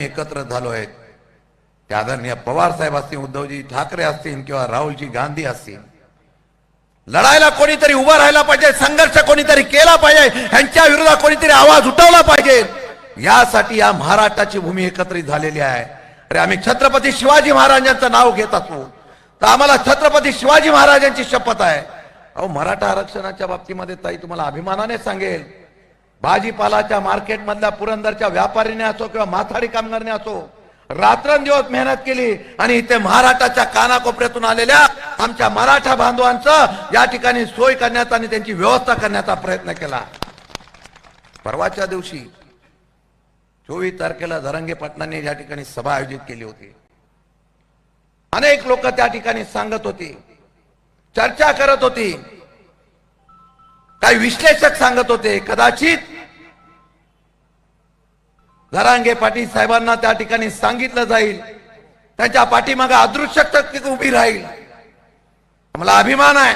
एकत्र झालो आहेत ते आदरणीय पवार साहेब असतील उद्धवजी ठाकरे असतील किंवा राहुलजी गांधी असतील. लढायला कोणीतरी उभा राहायला पाहिजे संघर्ष कोणीतरी केला पाहिजे यांच्या विरोधात कोणीतरी आवाज उठवला पाहिजे. यासाठी या महाराष्ट्राची भूमी एकत्रित झालेली आहे. अरे आम्ही छत्रपती शिवाजी महाराजांचं नाव घेत असू तर आम्हाला छत्रपती शिवाजी महाराजांची शपथ आहे. अहो मराठा आरक्षणाच्या बाबतीमध्ये ताई तुम्हाला अभिमानाने सांगेल भाजीपालाच्या मार्केटमधल्या पुरंदरच्या व्यापारीने असो किंवा माथाडी कामगारने असो रात्रंदिवस मेहनत केली आणि इथे महाराष्ट्राच्या कानाकोपऱ्यातून आलेल्या आमच्या मराठा बांधवांचं या ठिकाणी सोय करण्याचा आणि त्यांची व्यवस्था करण्याचा प्रयत्न केला. परवाच्या दिवशी चोवीस तारखेला धरंगे पाटलांनी या ठिकाणी सभा आयोजित केली होती. अनेक लोक त्या ठिकाणी सांगत होती चर्चा करत होती. काही विश्लेषक सांगत होते कदाचित घरांगे पाटील साहेबांना त्या ठिकाणी सांगितलं जाईल. त्यांच्या पाठीमागे अदृश्य शक्ती उभी राहील. मला अभिमान आहे.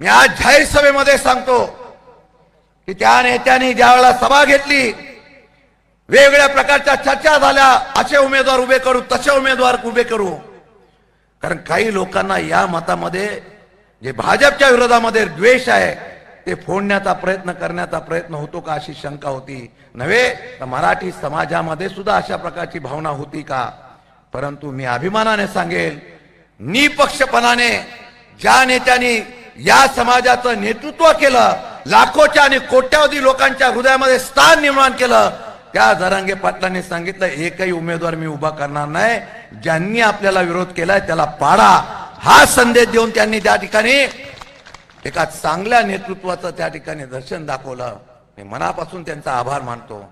मी आज जाहीर सभेमध्ये सांगतो की त्या नेत्यांनी ज्यावेळेला सभा घेतली वेगवेगळ्या प्रकारच्या चर्चा झाल्या असे उमेदवार उभे करू तसे उमेदवार उभे करू. कारण काही लोकांना या मतामध्ये जे भाजपच्या विरोधामध्ये द्वेष आहे ते फोडण्याचा प्रयत्न करण्याचा प्रयत्न होतो का अशी शंका होती. नव्हे तर मराठी समाजामध्ये सुद्धा अशा प्रकारची भावना होती का? परंतु मी अभिमानाने सांगेल निपक्षपणाने ज्या नेत्यांनी या समाजाचं नेतृत्व केलं लाखोच्या आणि कोट्यावधी लोकांच्या हृदयामध्ये स्थान निर्माण केलं त्या जरांगे पाटलांनी सांगितलं एकही उमेदवार मी उभा करणार नाही. ज्यांनी आपल्याला विरोध केलाय त्याला पाडा. हा संदेश देऊन त्यांनी त्या ठिकाणी एका चांगल्या नेतृत्वाचं त्या ठिकाणी दर्शन दाखवलं. मी मनापासून त्यांचा आभार मानतो.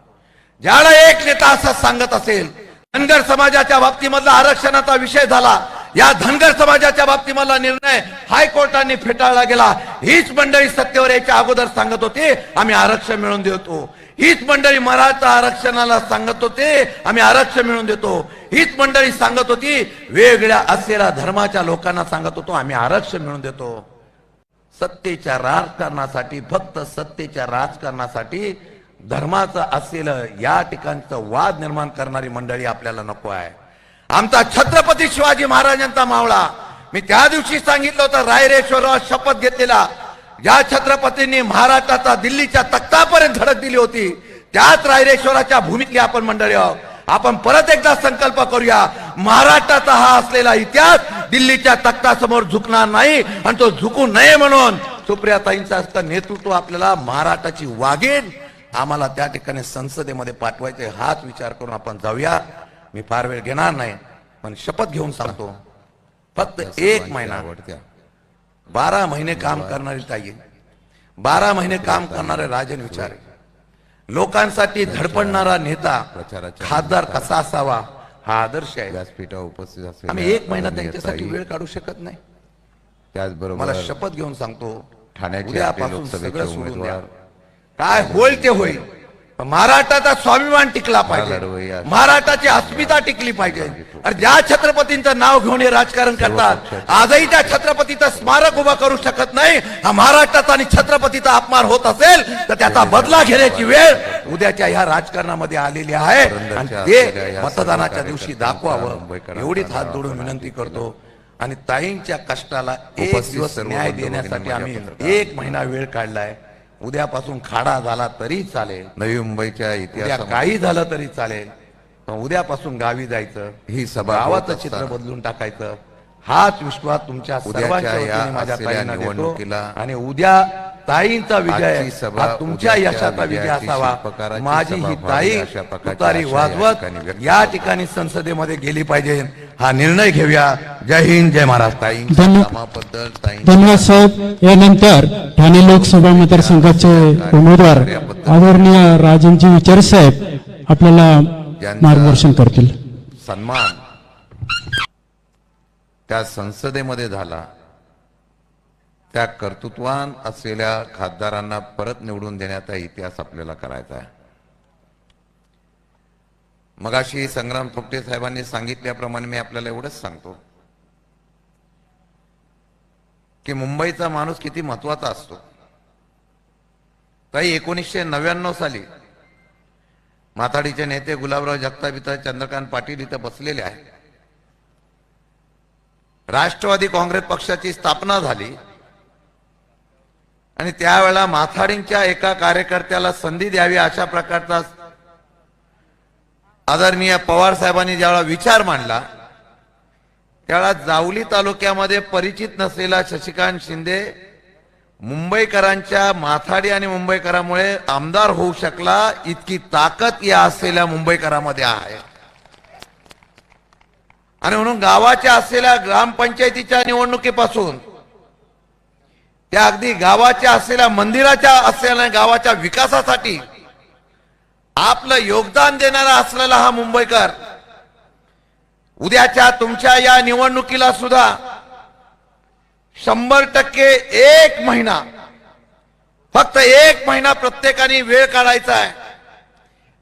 ज्याला एक नेता असं सांगत असेल धनगर समाजाच्या बाबतीमधला आरक्षणाचा विषय झाला या धनगर समाजाच्या बाबतीमधला निर्णय हायकोर्टाने फेटाळला गेला. हीच मंडळी सत्तेवर यायच्या अगोदर सांगत होती आम्ही आरक्षण मिळवून देतो. हीच मंडळी मराठा आरक्षणाला सांगत होते आम्ही आरक्षण मिळवून देतो. हीच मंडळी सांगत होती वेगळ्या असलेल्या धर्माच्या लोकांना सांगत होतो आम्ही आरक्षण मिळवून देतो. सत्तेच्या राजकारणासाठी फक्त सत्तेच्या राजकारणासाठी धर्माचं असलेलं या ठिकाणचं वाद निर्माण करणारी मंडळी आपल्याला नको आहे. आमचा छत्रपती शिवाजी महाराजांचा मावळा. मी त्या दिवशी सांगितलं होतं रायरेश्वरराव शपथ घेतलेला. ज्या छत्रपतींनी महाराष्ट्राचा दिल्लीच्या तख्तापर्यंत धडक दिली होती. त्याच रायरेश्वराच्या भूमीतली आपण मंडळी आहोत. आपण परत एकदा संकल्प करूया. महाराष्ट्राचा हा असलेला इतिहास दिल्लीच्या तख्तासमोर झुकणार नाही आणि तो झुकू नये म्हणून सुप्रियाताईंचं असतं नेतृत्व आपल्याला महाराष्ट्राची वागेन. आम्हाला त्या ठिकाणी संसदेमध्ये पाठवायचे हाच विचार करून आपण जाऊया. मी फार वेळ घेणार नाही पण शपथ घेऊन सांगतो. फक्त एक महिना. आवडत्या बारा महिने काम करणारी ताई बारा महिने काम करणारे राजन विचारे. लोकांसाठी धडपडणारा नेता खासदार कसा असावा? हा आदर्श आहे. व्यासपीठावर उपस्थित असलेल्या आम्ही एक महिना त्यांच्यासाठी वेळ काढू शकत नाही. त्याचबरोबर मला शपथ घेऊन सांगतो ठाण्याचे सगळं. उमेदवार काय होईल ते होईल. महाराष्ट्राचा स्वाभिमान टिकला पाहिजे. महाराष्ट्राची अस्मिता टिकली पाहिजे. अरे ज्या छत्रपतींचं नाव घेऊन हे राजकारण करतात आजही त्या छत्रपतीचं स्मारक उभा करू शकत नाही. हा महाराष्ट्राचा आणि छत्रपतीचा अपमान होत असेल तर त्याचा बदला घेण्याची वेळ उद्याच्या ह्या राजकारणामध्ये आलेली आहे. आणि ते मतदानाच्या दिवशी दाखवावं. एवढीच हात जोडून विनंती करतो. आणि ताईंच्या कष्टाला एक दिवस न्याय देण्यासाठी आम्ही एक महिना वेळ काढलाय. उद्यापासून खाडा झाला तरी चालेल. नवी मुंबईच्या इतिहासामध्ये काही झालं तरी चालेल. उद्यापासून गावी जायचं. ही सभा गावाचं चित्र बदलून टाकायचं. हाच विश्वास तुमच्या सर्वांच्या माझ्या ताईंना देतो. आणि उद्या ताईंचा विजय हा तुमच्या यशाचा विजय विजयाची असावा. माझी ही ताई तुतारी वाजवत या ठिकाणी संसदेमध्ये गेली पाहिजे. हा निर्णय घेऊया. जय हिंद जय कामाबद्दल ताईंच्या धन्यवाद साहेब. यानंतर ठाणे लोकसभा मतदारसंघाचे उमेदवार आदरणीय राजनजी विचारे साहेब आपल्याला मार्गदर्शन करतील. सन्मान त्या संसदेमध्ये झाला. त्या कर्तृत्वान असलेल्या खासदारांना परत निवडून देण्याचा इतिहास आपल्याला करायचा आहे. मगाशी संग्राम थोपटे साहेबांनी सांगितल्याप्रमाणे मी आपल्याला एवढंच सांगतो. की मुंबईचा माणूस किती महत्त्वाचा असतो. काही एकोणीसशे नव्याण्णव साली माथाडीचे नेते गुलाबराव जगतापिता चंद्रकांत पाटील इथं बसलेले आहेत. राष्ट्रवादी काँग्रेस पक्षाची स्थापना झाली. आणि त्यावेळेला माथाडींच्या एका कार्यकर्त्याला संधी द्यावी अशा प्रकारचा आदरणीय पवार साहेबांनी ज्यावेळेला विचार मांडला त्यावेळा जावली तालुक्यामध्ये परिचित नसलेला शशिकांत शिंदे मुंबईकरांच्या माथाडी आणि मुंबईकरांमुळे आमदार होऊ शकला इतकी ताकद या असलेल्या मुंबईकरामध्ये आहे. आणि म्हणून गावाच्या असलेल्या ग्रामपंचायतीच्या निवडणुकीपासून त्या अगदी गावाच्या असलेल्या मंदिराच्या असलेल्या गावाच्या विकासासाठी आपलं योगदान देणारा असलेला हा मुंबईकर उद्याच्या तुमच्या या निवडणुकीला सुद्धा शंभर टक्के एक महिना फक्त एक महिना प्रत्येकाने वेळ काढायचा आहे.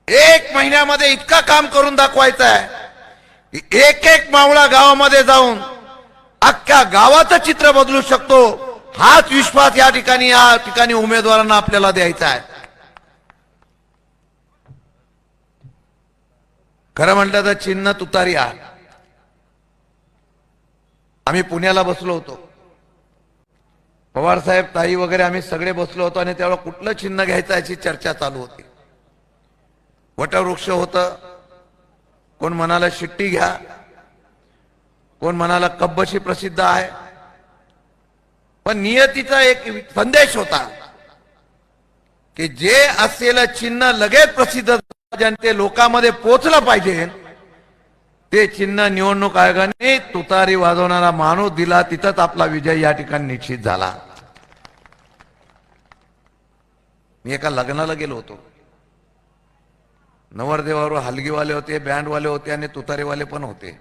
एक महिन्यामध्ये इतका काम करून दाखवायचं आहे. एक एक मावळा गावामध्ये जाऊन अख्ख्या गावाचं चित्र बदलू शकतो हाच विश्वास या ठिकाणी या ठिकाणी उमेदवारांना आपल्याला द्यायचा आहे. खरं म्हटलं तर चिन्ह तुतारी आहे. आम्ही पुण्याला बसलो होतो. पवार साहेब ताई वगैरे आम्ही सगळे बसलो होतो आणि त्यावेळेला कुठलं चिन्ह घ्यायचं याची चर्चा चालू होती. वटवृक्ष होतं कोण म्हणाला शिट्टी घ्या. कोण म्हणाला कब्बशी प्रसिद्ध आहे. पण नियतीचा एक संदेश होता की जे असलेलं चिन्ह लगेच प्रसिद्ध जनते लोकांमध्ये पोचलं पाहिजे. ते चिन्ह निवडणूक आयोगाने तुतारी वाजवणारा माणूस दिला तिथंच आपला विजय या ठिकाणी निश्चित झाला. मी एका लग्नाला गेलो होतो. नवरदेवावर हलगीवाले होते बँडवाले होते आणि तुतारेवाले पण होते.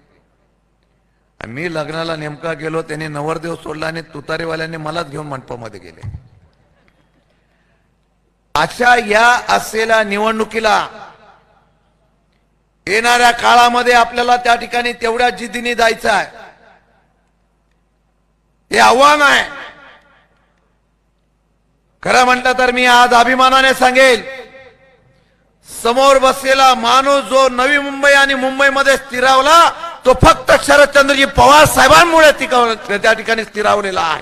मी लग्नाला नेमका गेलो त्यांनी नवरदेव सोडला आणि तुतारेवाल्यांनी मलाच घेऊन मंडपामध्ये गेले. अशा या असलेल्या निवडणुकीला येणाऱ्या काळामध्ये आपल्याला त्या ठिकाणी तेवढ्या जिद्दीने जायचं आहे. हे आव्हान आहे. खरं म्हटलं तर मी आज अभिमानाने सांगेल समोर बसलेला माणूस जो नवी मुंबई आणि मुंबईमध्ये स्थिरावला तो फक्त शरदचंद्रजी पवार साहेबांमुळे त्या ठिकाणी स्थिरावलेला आहे.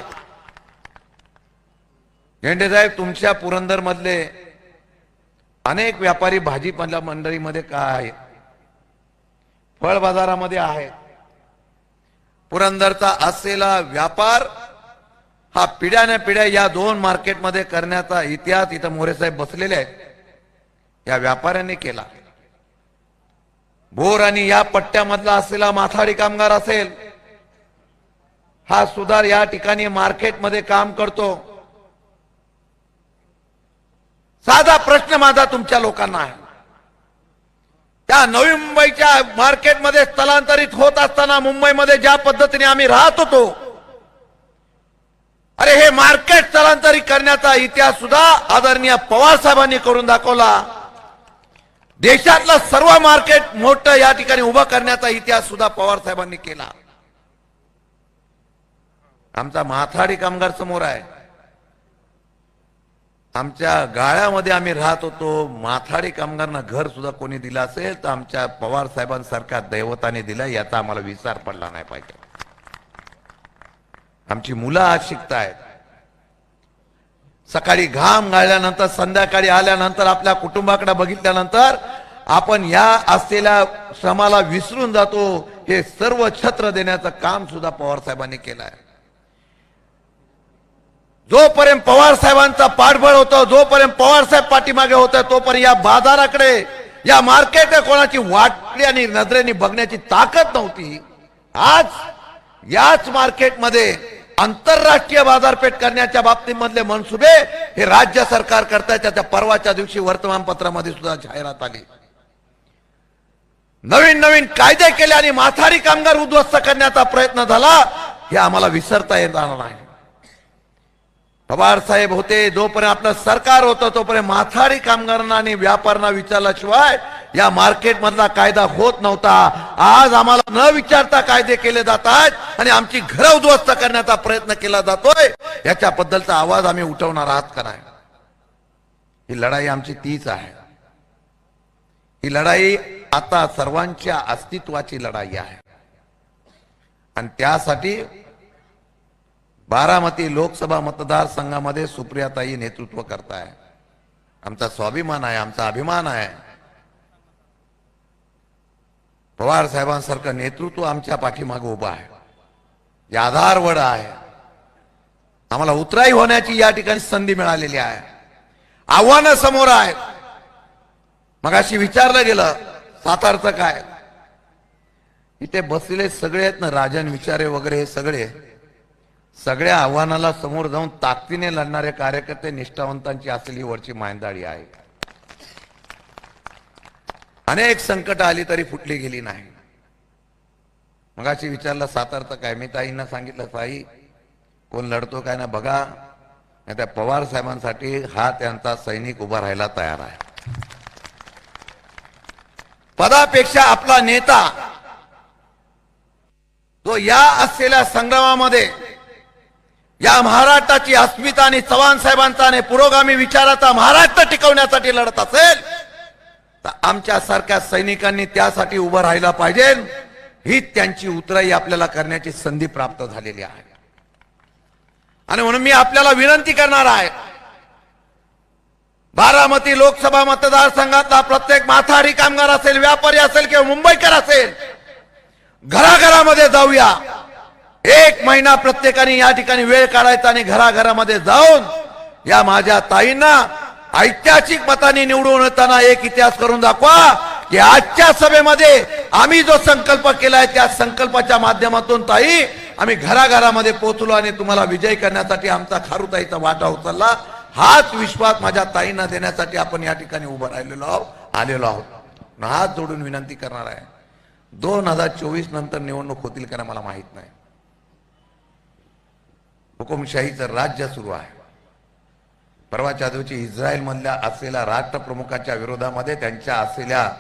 झेंडे साहेब तुमच्या पुरंदर मधले अनेक व्यापारी भाजीपाला मंडळीमध्ये काय आहेत? फळ बाजारामध्ये आहेत. पुरंदरचा असलेला व्यापार हा पिढ्याने पिढ्या या दोन मार्केटमध्ये करण्याचा इतिहास इथं मोरे साहेब बसलेले आहेत. या व्यापाऱ्याने केला. भोर आणि या पट्ट्यामधला असलेला माथाडी कामगार असेल हा सुधार या ठिकाणी मार्केटमध्ये काम करतो. साधा प्रश्न माझा तुमच्या लोकांना आहे. त्या नवी मुंबईच्या मार्केटमध्ये स्थलांतरित होत असताना मुंबईमध्ये ज्या पद्धतीने आम्ही राहत होतो अरे हे मार्केट स्थलांतरित करण्याचा इतिहास सुद्धा आदरणीय पवार साहेबांनी करून दाखवला. देशातलं सर्व मार्केट मोठं या ठिकाणी उभं करण्याचा इतिहास सुद्धा पवार साहेबांनी केला. आमचा माथाडी कामगार समोर आहे. आमच्या गाळ्यामध्ये आम्ही राहत होतो. माथाडी कामगारांना घर सुद्धा कोणी दिलं असेल तर आमच्या पवार साहेबांसारख्या दैवताने दिलं याचा आम्हाला विचार पडला नाही पाहिजे. आमची मुलं आज शिकतायत. सकाळी घाम गाळल्यानंतर संध्याकाळी आल्यानंतर आपल्या कुटुंबाकडे बघितल्यानंतर आपण या असलेल्या श्रमाला विसरून जातो हे सर्व छत्र देण्याचं काम सुद्धा पवार साहेबांनी केलं आहे. जोपर्यंत पवार साहेबांचा पाठबळ होतो जोपर्यंत पवार साहेब पाठीमागे होत तोपर्यंत या बाजाराकडे या मार्केट कोणाची वाटली आणि नजरेने बघण्याची ताकद नव्हती. आज याच मार्केटमध्ये आंतरराष्ट्रीय बाजारपेठ करण्याच्या बाबतीमधले मनसुबे हे राज्य सरकार करताय. त्याच्या परवाच्या दिवशी वर्तमानपत्रामध्ये सुद्धा जाहिरात आली. नवीन नवीन कायदे केले आणि माथारी कामगार उद्ध्वस्त करण्याचा प्रयत्न झाला हे आम्हाला विसरता येणार नाही. पवार साहेब होते जोपर्यंत आपलं सरकार होतं तोपर्यंत माथाडी कामगारांना आणि व्यापाऱ्यांना विचारल्याशिवाय या मार्केटमधला कायदा होत नव्हता. आज आम्हाला न विचारता कायदे केले जातात आणि आमची घरं उद्ध्वस्त करण्याचा प्रयत्न केला जातोय. याच्याबद्दलचा आवाज आम्ही उठवणार आहात का नाही? ही लढाई आमची तीच आहे. ही लढाई आता सर्वांच्या अस्तित्वाची लढाई आहे. आणि त्यासाठी बारामती लोकसभा मतदारसंघामध्ये सुप्रियाताई नेतृत्व करताय. आमचा स्वाभिमान आहे आमचा अभिमान आहे. पवार साहेबांसारखं नेतृत्व आमच्या पाठीमागे उभं आहे. जे आधारवड आहे. आम्हाला उतराई होण्याची या ठिकाणी संधी मिळालेली आहे. आव्हानं समोर आहेत. मग अशी विचारलं गेलं सातारचं काय? इथे बसलेले सगळे आहेत ना राजन विचारे वगैरे हे सगळे. सगळ्या आव्हानाला समोर जाऊन ताकदीने लढणारे कार्यकर्ते निष्ठावंतांची असलेली वरची मायंदाळी आहे. अनेक संकट आली तरी फुटली गेली नाही. मग अशी विचारलं सातारचं काय मी ताईंना सांगितलं ताई कोण लढतो काय ना बघा. त्या पवार साहेबांसाठी हा त्यांचा सैनिक उभा राहायला तयार आहे. पदापेक्षा आपला नेता तो या असलेल्या संग्रामामध्ये या महाराष्ट्राची अस्मिता आणि चव्हाण साहेबांचा आणि पुरोगामी विचाराचा महाराष्ट्र टिकवण्यासाठी लढत असेल तर आमच्या सारख्या सैनिकांनी त्यासाठी उभं राहायला पाहिजे. ही त्यांची उतराई आपल्याला करण्याची संधी प्राप्त झालेली आहे. आणि म्हणून मी आपल्याला विनंती करणार आहे बारामती लोकसभा मतदारसंघातला प्रत्येक माथाडी कामगार असेल व्यापारी असेल किंवा मुंबईकर असेल घराघरामध्ये जाऊया. एक महिना प्रत्येकाने या ठिकाणी वेळ काढायचा आणि घराघरामध्ये जाऊन या माझ्या ताईंना ऐतिहासिक मताने निवडून येताना एक इतिहास करून दाखवा की आजच्या सभेमध्ये आम्ही जो संकल्प केलाय त्या संकल्पाच्या माध्यमातून ताई आम्ही घराघरामध्ये पोहोचलो आणि तुम्हाला विजय करण्यासाठी आमचा खारुताईचा वाटा उचलला. हाच विश्वास माझ्या ताईंना देण्यासाठी आपण या ठिकाणी उभं राहिलेलो आहोत आलेलो आहोत. हात जोडून विनंती करणार आहे. दोन हजार चोवीस नंतर निवडणूक होतील का मला माहीत नाही. हुकुमशाहीचं राज्य सुरू आहे. परवाच्या दिवशी इस्रायलमधल्या असलेल्या राष्ट्रप्रमुखाच्या विरोधामध्ये त्यांच्या असलेल्या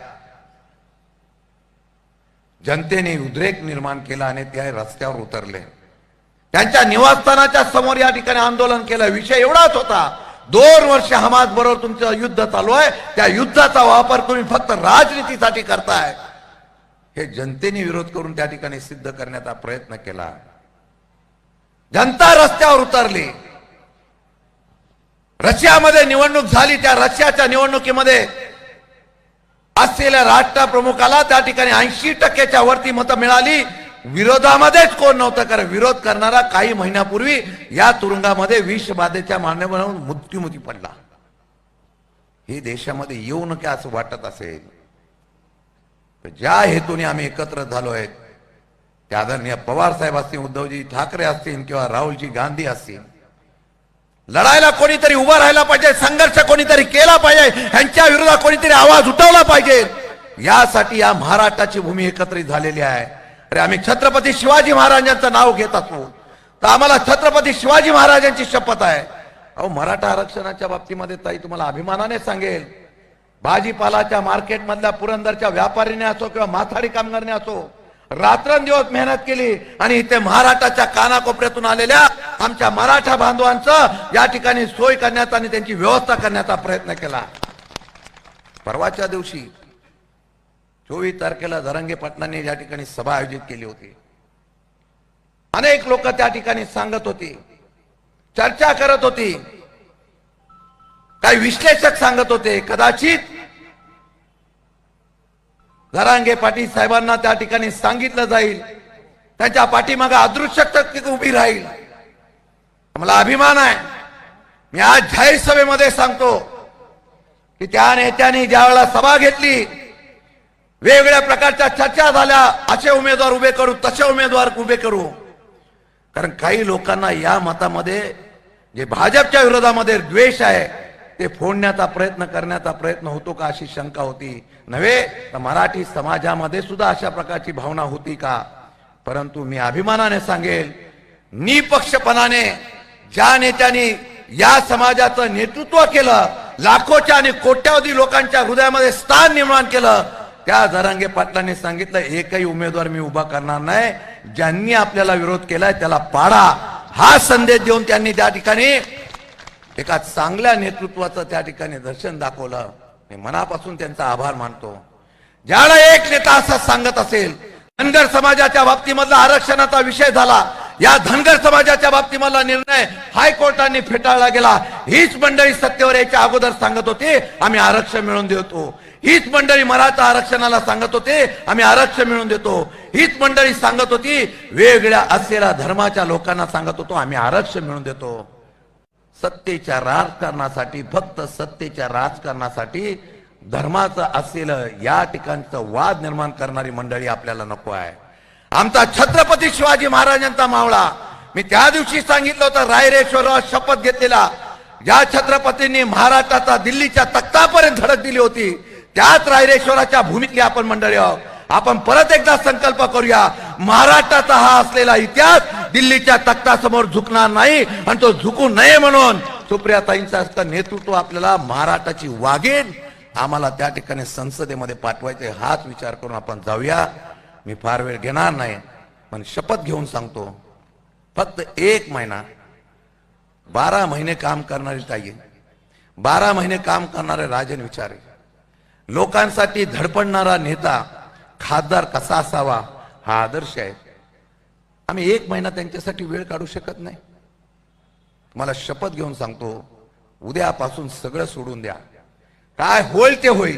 जनतेने उद्रेक निर्माण केला आणि ते रस्त्यावर उतरले. त्यांच्या निवासस्थानाच्या समोर या ठिकाणी आंदोलन केलं. विषय एवढाच होता. दोन वर्ष हमास बरोबर तुमचं युद्ध चालू आहे. त्या युद्धाचा वापर तुम्ही फक्त राजनीतीसाठी करताय. हे जनतेने विरोध करून त्या ठिकाणी सिद्ध करण्याचा प्रयत्न केला. जनता रस्त्यावर उतरली. रशियामध्ये निवडणूक झाली त्या रशियाच्या निवडणुकीमध्ये असलेल्या राष्ट्रप्रमुखाला त्या ठिकाणी ऐंशी टक्क्याच्या वरती मतं मिळाली. विरोधामध्येच कोण नव्हतं कारण विरोध करणारा काही महिन्यापूर्वी या तुरुंगामध्ये विषबाधेच्या मान्यवरून मृत्युमुखी पडला. हे देशामध्ये येऊ नका असं वाटत असेल. तर ज्या हेतूने आम्ही एकत्र झालो आहेत ते आदरणीय पवार साहेब असतील उद्धवजी ठाकरे असतील किंवा राहुलजी गांधी असतील. लढायला कोणीतरी उभा राहायला पाहिजे संघर्ष कोणीतरी केला पाहिजे यांच्या विरोधात कोणीतरी आवाज उठवला पाहिजे. यासाठी या महाराष्ट्राची भूमी एकत्रित झालेली आहे. अरे आम्ही छत्रपती शिवाजी महाराजांचं नाव घेत असतो तर आम्हाला छत्रपती शिवाजी महाराजांची शपथ आहे. अहो मराठा आरक्षणाच्या बाबतीमध्ये ताई तुम्हाला अभिमानाने सांगेल भाजीपालाच्या मार्केटमधल्या पुरंदरच्या व्यापारीने असो किंवा माथाडी कामगारने असो रात्रंदिवस मेहनत केली आणि इथे महाराष्ट्राच्या कानाकोपऱ्यातून आलेल्या आमच्या मराठा बांधवांचं या ठिकाणी सोय करण्याचा आणि त्यांची व्यवस्था करण्याचा प्रयत्न केला. परवाच्या दिवशी चोवीस तारखेला जरंगे पाटलांनी या ठिकाणी सभा आयोजित केली होती. अनेक लोक त्या ठिकाणी सांगत होती चर्चा करत होती. काही विश्लेषक सांगत होते कदाचित घरांगे पाटील साहेबांना त्या ठिकाणी सांगितलं जाईल. त्यांच्या पाठीमागे अदृश्य शक्ती उभी राहील. मला अभिमान आहे. मी आज जाहीर सभेमध्ये सांगतो की त्या नेत्यांनी ज्यावेळेला सभा घेतली वेगवेगळ्या प्रकारच्या चर्चा झाल्या असे उमेदवार उभे करू तसे उमेदवार उभे करू. कारण काही लोकांना या मतामध्ये जे भाजपच्या विरोधामध्ये द्वेष आहे ते फोडण्याचा प्रयत्न करण्याचा प्रयत्न होतो का अशी शंका होती. नव्हे? तर मराठी समाजामध्ये सुद्धा अशा प्रकारची भावना होती का? परंतु मी अभिमानाने सांगेल निपक्षपणाने ज्या नेत्यांनी या समाजाचं नेतृत्व केलं लाखोच्या आणि कोट्यावधी लोकांच्या हृदयामध्ये स्थान निर्माण केलं त्या जरांगे पाटलांनी सांगितलं एकही उमेदवार मी उभा करणार नाही. ज्यांनी आपल्याला विरोध केलाय त्याला पाडा. हा संदेश देऊन त्यांनी त्या ठिकाणी एका चांगल्या नेतृत्वाचं त्या ठिकाणी दर्शन दाखवलं. मी मनापासून त्यांचा आभार मानतो. ज्याला एक नेता असं सांगत असेल धनगर समाजाच्या बाबतीमधला आरक्षणाचा विषय झाला या धनगर समाजाच्या बाबतीमधला निर्णय हायकोर्टाने फेटाळला गेला. हीच मंडळी सत्तेवर यायच्या अगोदर सांगत होते आम्ही आरक्षण मिळवून देतो. हीच मंडळी मराठा आरक्षणाला सांगत होते आम्ही आरक्षण मिळवून देतो. हीच मंडळी सांगत होती वेगळ्या असलेल्या धर्माच्या लोकांना सांगत होतो आम्ही आरक्षण मिळवून देतो. सत्तेच्या राजकारणासाठी फक्त सत्तेच्या राजकारणासाठी धर्माचं असलेलं या ठिकाणचं वाद निर्माण करणारी मंडळी आपल्याला नको आहे. आमचा छत्रपती शिवाजी महाराजांचा मावळा. मी त्या दिवशी सांगितलं होतं रायरेश्वरावर शपथ घेतलेला. ज्या छत्रपतींनी महाराष्ट्राचा दिल्लीच्या तख्तापर्यंत धडक दिली होती त्याच रायरेश्वराच्या भूमीतली आपण मंडळी आहोत. आपण परत एकदा संकल्प करूया महाराष्ट्राचा हा असलेला इतिहास दिल्लीच्या तख्तासमोर झुकणार नाही आणि तो झुकू नये म्हणून सुप्रियाताईंचा असतं नेतृत्व आपल्याला महाराष्ट्राची वागेन. आम्हाला त्या ठिकाणी संसदेमध्ये पाठवायचे हाच विचार करून आपण जाऊया. मी फार वेळ घेणार नाही पण शपथ घेऊन सांगतो. फक्त एक महिना. बारा महिने काम करणारी ताई बारा महिने काम करणारे राजन विचारे. लोकांसाठी धडपडणारा नेता खासदार कसा असावा हा आदर्श आहे. आम्ही एक महिना त्यांच्यासाठी वेळ काढू शकत नाही. मला शपथ घेऊन सांगतो उद्यापासून सगळं सोडून द्या. काय होईल ते होईल.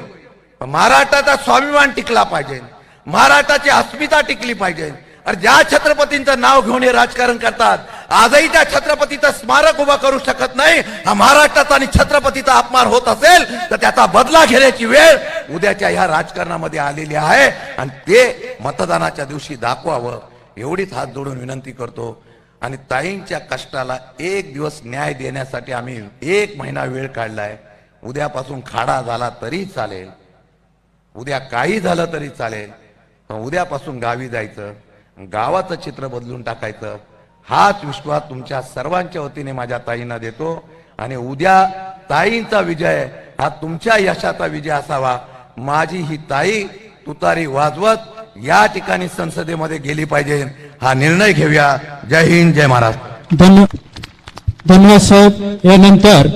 महाराष्ट्राचा स्वाभिमान टिकला पाहिजे. महाराष्ट्राची अस्मिता टिकली पाहिजे. अरे ज्या छत्रपतींचं नाव घेऊन हे राजकारण करतात आजही त्या छत्रपतीचं स्मारक उभा करू शकत नाही. हा महाराष्ट्राचा आणि छत्रपतीचा अपमान होत असेल तर त्याचा बदला घेण्याची वेळ उद्याच्या ह्या राजकारणामध्ये आलेली आहे. आणि ते मतदानाच्या दिवशी दाखवावं. एवढीच हात जोडून विनंती करतो. आणि ताईंच्या कष्टाला एक दिवस न्याय देण्यासाठी आम्ही एक महिना वेळ काढलाय. उद्यापासून खाडा झाला तरी चालेल. उद्या काही झालं तरी चालेल. पण उद्यापासून गावी जायचं. गावाचं चित्र बदलून टाकायचं. हाच विश्वास तुमच्या सर्वांच्या वतीने माझ्या ताईंना देतो. आणि उद्या ताईंचा विजय हा तुमच्या यशाचा विजय असावा. माझी ही ताई तुतारी वाजवत या ठिकाणी संसदेमध्ये गेली पाहिजे. हा निर्णय घेऊया. जय हिंद जय महाराष्ट्र. धन्य धन्यवाद साहेब. यानंतर